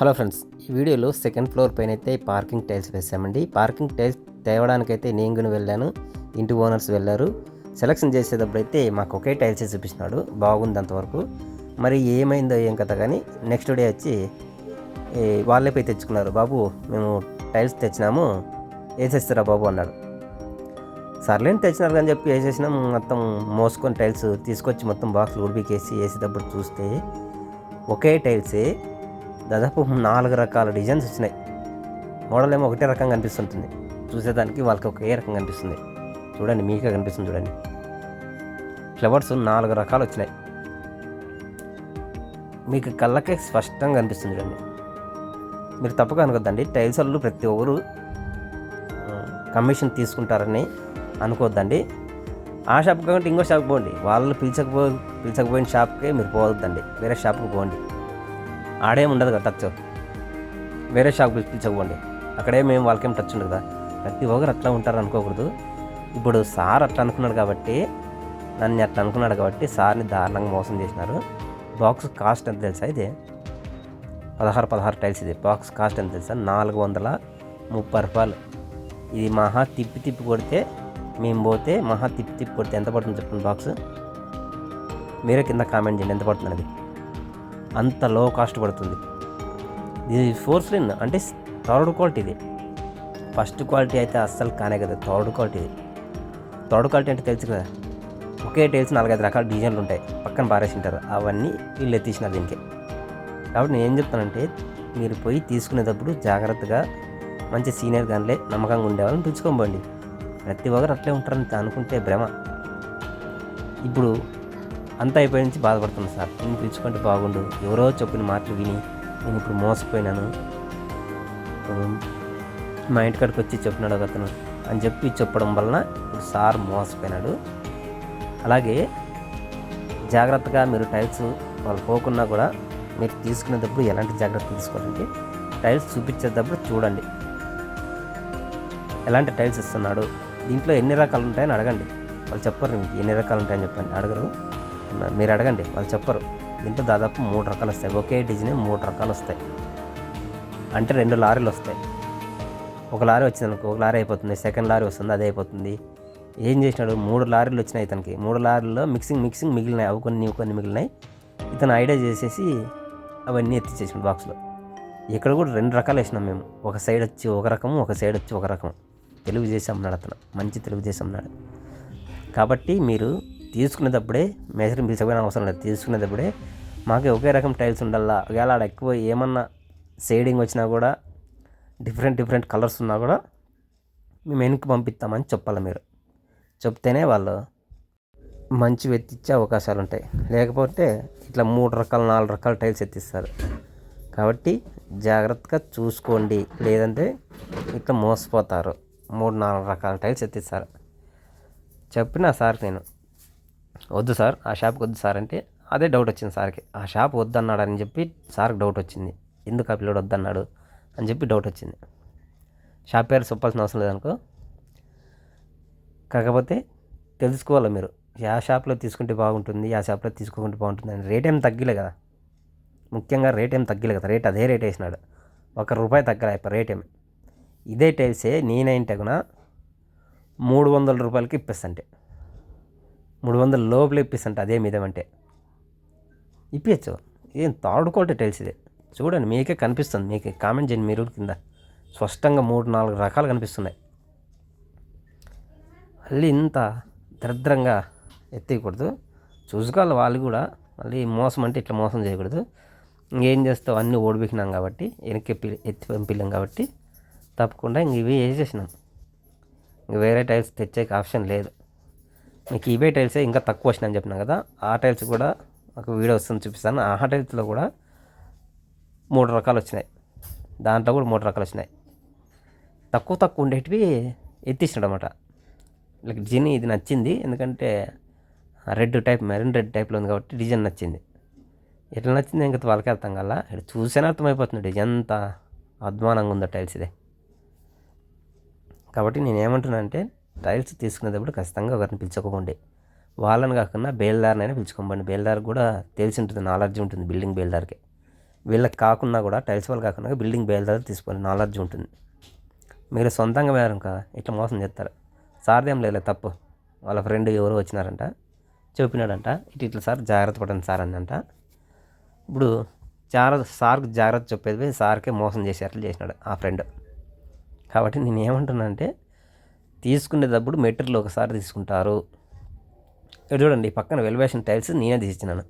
Hello friends ఈ వీడియోలో second floor పైన అయితే పార్కింగ్ టైల్స్ వేసామండి. పార్కింగ్ టైల్స్ తేవడానికైతే నేను వెళ్ళాను. ఇంటి ఓనర్స్ వెళ్ళారు. సెలక్షన్ చేసేటప్పుడు అయితే మాకు ఒకే టైల్స్ చూపిస్తున్నాడు. బాగుంది అంతవరకు మరి ఏమైందో ఏం కథ కానీ నెక్స్ట్ డే వచ్చి వాళ్ళే పోయి తెచ్చుకున్నారు. బాబు మేము టైల్స్ తెచ్చినాము వేసేస్తారా బాబు? అన్నాడు. సర్లేని తెచ్చినారు కానీ చెప్పి వేసేసినాం. మొత్తం మోసుకొని టైల్స్ తీసుకొచ్చి మొత్తం బాక్స్ ఉడిపికేసి వేసేటప్పుడు చూస్తే ఒకే టైల్సే. దాదాపు నాలుగు రకాల డిజైన్స్ వచ్చినాయి. మోడల్ ఏమో ఒకటే రకంగా కనిపిస్తుంటుంది చూసేదానికి వాళ్ళకి ఒకే రకంగా కనిపిస్తుంది చూడండి మీకే కనిపిస్తుంది చూడండి. ఫ్లవర్స్ నాలుగు రకాలు వచ్చినాయి. మీకు కళ్ళకే స్పష్టంగా కనిపిస్తుంది చూడండి. మీరు తప్పక అనుకోద్దండి. టైల్స్ వాళ్ళు ప్రతి ఒక్కరు కమిషన్ తీసుకుంటారని అనుకోవద్దండి ఆ షాప్ కాకుండా ఇంకో షాప్కి పోండి. వాళ్ళు పిలిచకపో పిలిచకపోయిన షాప్కే మీరు పోవద్దండి. వేరే షాప్కి పోండి. ఆడేం ఉండదు కదా టచ్ వేరే షాప్ పిలిచకపోండి. అక్కడే మేము వాళ్ళకేం టచ్ ఉండదు కదా. ప్రతి ఒక్కరు అట్లా ఉంటారు అనుకోకూడదు. ఇప్పుడు సార్ అట్లా అనుకున్నాడు కాబట్టి నన్ను అట్లా అనుకున్నాడు కాబట్టి సార్ని దారుణంగా మోసం చేసినారు. బాక్స్ కాస్ట్ ఎంత తెలుసా ఇది? పదహారు పదహారు టైల్స్ ఇది. బాక్స్ కాస్ట్ ఎంత తెలుసా? నాలుగు వందల ముప్పై రూపాయలు. ఇది మహా తిప్పి తిప్పి కొడితే మేము పోతే మహా తిప్పి తిప్పి కొడితే ఎంత పడుతుంది చెప్పండి బాక్స్? మీరే కింద కామెంట్ చేయండి ఎంత పడుతుంది అది అంత లో కాస్ట్ పడుతుంది. ఇది ఫోర్ స్లిన్ అంటే థర్డ్ క్వాలిటీ ఇది. ఫస్ట్ క్వాలిటీ అయితే అస్సలు కానే కదా థర్డ్ క్వాలిటీ ఇది. థర్డ్ క్వాలిటీ అంటే తెలుసు కదా ఒకే టైల్స్ నాలుగైదు రకాల డిజైన్లు ఉంటాయి పక్కన పారేసింటారు అవన్నీ వీళ్ళు ఎత్తిసినారు దీనికి. కాబట్టి నేను ఏం చెప్తానంటే మీరు పోయి తీసుకునేటప్పుడు జాగ్రత్తగా మంచి సీనియర్ గాన్లే నమ్మకంగా ఉండేవాళ్ళని పిలుచుకోబోండి ప్రతి ఒక్కరు అట్లే ఉంటారని అనుకుంటే భ్రమ. ఇప్పుడు అంత అయిపోయి నుంచి బాధపడుతున్నాను సార్. నేను పిలుచుకుంటే బాగుండు. ఎవరో చెప్పిన మాటలు విని నేను ఇప్పుడు మోసపోయినాను. మా ఇంటికాడికి వచ్చి చెప్పినాడు ఒక అతను. అని చెప్పి చెప్పడం వలన ఇప్పుడు సార్ మోసపోయినాడు. అలాగే జాగ్రత్తగా మీరు టైల్స్ వాళ్ళు పోకున్నా కూడా మీరు తీసుకునేటప్పుడు ఎలాంటి జాగ్రత్తలు తీసుకోవాలండి టైల్స్ చూపించేటప్పుడు చూడండి. ఎలాంటి టైల్స్ ఇస్తున్నాడు? దీంట్లో ఎన్ని రకాలు ఉంటాయని అడగండి. వాళ్ళు చెప్పరు మీకు ఎన్ని రకాలు ఉంటాయని చెప్పండి. అడగరు. మీరు అడగండి వాళ్ళు చెప్పరు. దీంట్లో దాదాపు మూడు రకాలు వస్తాయి. ఒకే డిజైన్ మూడు రకాలు వస్తాయి. అంటే రెండు లారీలు వస్తాయి. ఒక లారీ వచ్చింది అనుకో ఒక లారీ అయిపోతుంది. సెకండ్ లారీ వస్తుంది అదే అయిపోతుంది. ఏం చేసినాడు? మూడు లారీలు వచ్చినాయి ఇతనికి. మూడు లారీల్లో మిక్సింగ్ మిక్సింగ్ మిగిలినాయి. అవి కొన్ని కొన్ని మిగిలినాయి. ఇతను ఐడియా చేసేసి అవన్నీ ఎత్తిచేసిన బాక్స్లో. ఇక్కడ కూడా రెండు రకాలు వేసినాం మేము. ఒక సైడ్ వచ్చి ఒక రకము ఒక సైడ్ వచ్చి ఒక రకం తెలుగు చేసి అన్నాడు అతను మంచి తెలుగు చేసి అన్నాడు కాబట్టి మీరు తీసుకునేటప్పుడే మెజరింగ్ తీసుకోవడం అవసరం లేదు. తీసుకునేటప్పుడే మాకు ఒకే రకం టైల్స్ ఉండాలా? ఒకవేళ ఆడ ఎక్కువ ఏమన్నా షేడింగ్ వచ్చినా కూడా డిఫరెంట్ డిఫరెంట్ కలర్స్ ఉన్నా కూడా మేము వెనక్కి పంపిస్తామని చెప్పాలి మీరు. చెప్తేనే వాళ్ళు మంచి ఎత్తిచ్చే అవకాశాలు ఉంటాయి. లేకపోతే ఇట్లా మూడు రకాల నాలుగు రకాల టైల్స్ ఎత్తిస్తారు. కాబట్టి జాగ్రత్తగా చూసుకోండి. లేదంటే ఇట్లా మోసపోతారు. మూడు నాలుగు రకాల టైల్స్ ఎత్తిస్తారు. చెప్పిన సార్ నేను. వద్దు సార్ ఆ షాప్కి వద్దు సార్ అంటే అదే డౌట్ వచ్చింది సార్కి. ఆ షాప్ వద్దన్నాడని చెప్పి సార్కి డౌట్ వచ్చింది. ఎందుకు ఆ పిల్లడు వద్దన్నాడు అని చెప్పి డౌట్ వచ్చింది. షాప్ పేరు చెప్పాల్సిన అవసరం లేదనుకో. కాకపోతే తెలుసుకోవాలి మీరు ఆ షాప్లో తీసుకుంటే బాగుంటుంది ఆ షాప్లో తీసుకోకుంటే బాగుంటుంది అని. రేట్ ఏం తగ్గిలే కదా. ముఖ్యంగా రేట్ ఏం తగ్గిలే కదా. రేట్ అదే రేట్ వేసినాడు. ఒక రూపాయి తగ్గలే ఇప్పుడు రేట్ ఏమి ఇదే టైల్సే నేనైంటే కూడా మూడు వందల రూపాయలకి ఇప్పిస్తంటే మూడు వందల లోపల ఇప్పిస్తుంట అదే మీదేమంటే ఇప్పించచ్చు ఏం థర్డ్ టైల్స్ ఇదే. చూడండి మీకే కనిపిస్తుంది. మీకే కామెంట్ చేయండి మీరు కింద. స్పష్టంగా మూడు నాలుగు రకాలు కనిపిస్తున్నాయి. మళ్ళీ ఇంత దరిద్రంగా ఎత్తేయకూడదు. చూసుకోవాలి వాళ్ళు కూడా. మళ్ళీ మోసం అంటే ఇట్లా మోసం చేయకూడదు. ఇంకేం చేస్తావు? అన్నీ ఓడిపెక్కినాం కాబట్టి వెనక్కి ఎత్తి పంపిలేం కాబట్టి తప్పకుండా ఇంక ఇవి వేసేసినాం. ఇంక వేరే టైల్స్ తెచ్చే ఆప్షన్ లేదు. మీకు ఇవే టైల్సే ఇంకా తక్కువ వచ్చినాయని చెప్పినా కదా ఆ టైల్స్ కూడా ఒక వీడియో వస్తుంది చూపిస్తాను. ఆ టైల్స్లో కూడా మూడు రకాలు వచ్చినాయి. దాంట్లో కూడా మూడు రకాలు వచ్చినాయి. తక్కువ తక్కువ ఉండేటివి ఎత్తిసినాడు అనమాట లైక్ జిని ఇది నచ్చింది ఎందుకంటే రెడ్ టైప్ మెరూన్ రెడ్ టైప్లో ఉంది కాబట్టి డిజైన్ నచ్చింది. ఎట్లా నచ్చింది ఇంకా వాళ్ళకి అర్థం కల. ఇక్కడ చూసేనే అర్థమైపోతుంది డిజైన్ ఎంత అధ్వానంగా ఉందో టైల్స్ ఇదే. కాబట్టి నేను ఏమంటున్నానంటే టైల్స్ తీసుకునేటప్పుడు ఖచ్చితంగా ఒకరిని పిలుచుకోకండి. వాళ్ళని కాకుండా బేల్దారినైనా పిలుచుకోమండి బేల్దార్ కూడా తెలిసి ఉంటుంది నాలెడ్జ్ ఉంటుంది బిల్డింగ్ బేల్దార్కి. వీళ్ళకి కాకుండా కూడా టైల్స్ వాళ్ళు కాకుండా బిల్డింగ్ బయలుదేరి తీసుకోవాలి నాలెడ్జ్ ఉంటుంది. మీరు సొంతంగా వేరు కదా ఇట్లా మోసం చేస్తారు. సార్దేం లేదు తప్పు. వాళ్ళ ఫ్రెండ్ ఎవరు వచ్చినారంట చెప్పినాడంట ఇటు ఇట్లా సార్ జాగ్రత్త పడండి సార్ అందంట. ఇప్పుడు జాగ్రత్త సార్కి జాగ్రత్త చెప్పేది సార్కే మోసం చేసేట్లు చేసినాడు ఆ ఫ్రెండ్. కాబట్టి నేను ఏమంటున్నానంటే తీసుకునేటప్పుడు మెటీరియల్ ఒకసారి తీసుకుంటారు. ఇక్కడ చూడండి పక్కన వెలివేషన్ టైల్స్ నేనే తీసినాను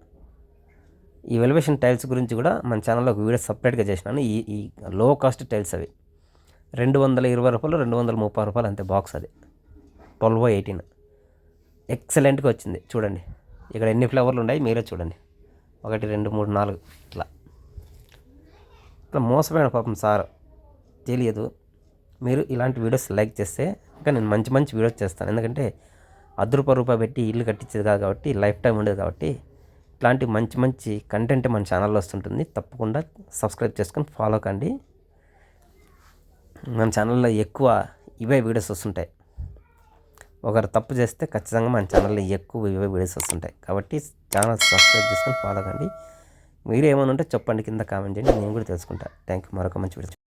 ఈ వెలివేషన్ టైల్స్ గురించి కూడా మన ఛానల్లో ఒక వీడియో సపరేట్గా చేసినాను. ఈ ఈ లో కాస్ట్ టైల్స్ అవి. రెండు వందల ఇరవై రూపాయలు రెండు వందల ముప్పై రూపాయలు అంతే బాక్స్ అది. Twelve eighteen. ఎక్సలెంట్గా వచ్చింది. చూడండి ఇక్కడ ఎన్ని ఫ్లేవర్లు ఉన్నాయి మీరే చూడండి. ఒకటి రెండు మూడు నాలుగు ఇట్లా. ఇట్లా మోసపోయిన పాపం సార్. తెలియదు. మీరు ఇలాంటి వీడియోస్ లైక్ చేస్తే ఇంకా నేను మంచి మంచి వీడియోస్ చేస్తాను. ఎందుకంటే అర్ధ రూపాయి రూపాయి పెట్టి ఇల్లు కట్టించేది కాదు కాబట్టి లైఫ్ టైం ఉండేది కాబట్టి ఇట్లాంటి మంచి మంచి కంటెంట్ మన ఛానల్లో వస్తుంటుంది. తప్పకుండా సబ్స్క్రైబ్ చేసుకొని ఫాలో కండి. మన ఛానల్లో ఎక్కువ ఇవే వీడియోస్ వస్తుంటాయి. ఒకరు తప్పు చేస్తే ఖచ్చితంగా మన ఛానల్లో ఎక్కువ ఇవే వీడియోస్ వస్తుంటాయి. కాబట్టి ఛానల్ సబ్స్క్రైబ్ చేసుకొని ఫాలో కండి. మీరు ఏమైనా ఉంటే చెప్పండి కింద కామెంట్ చేయండి. నేను కూడా తెలుసుకుంటాను థ్యాంక్ యూ మరొక మంచి వీడియో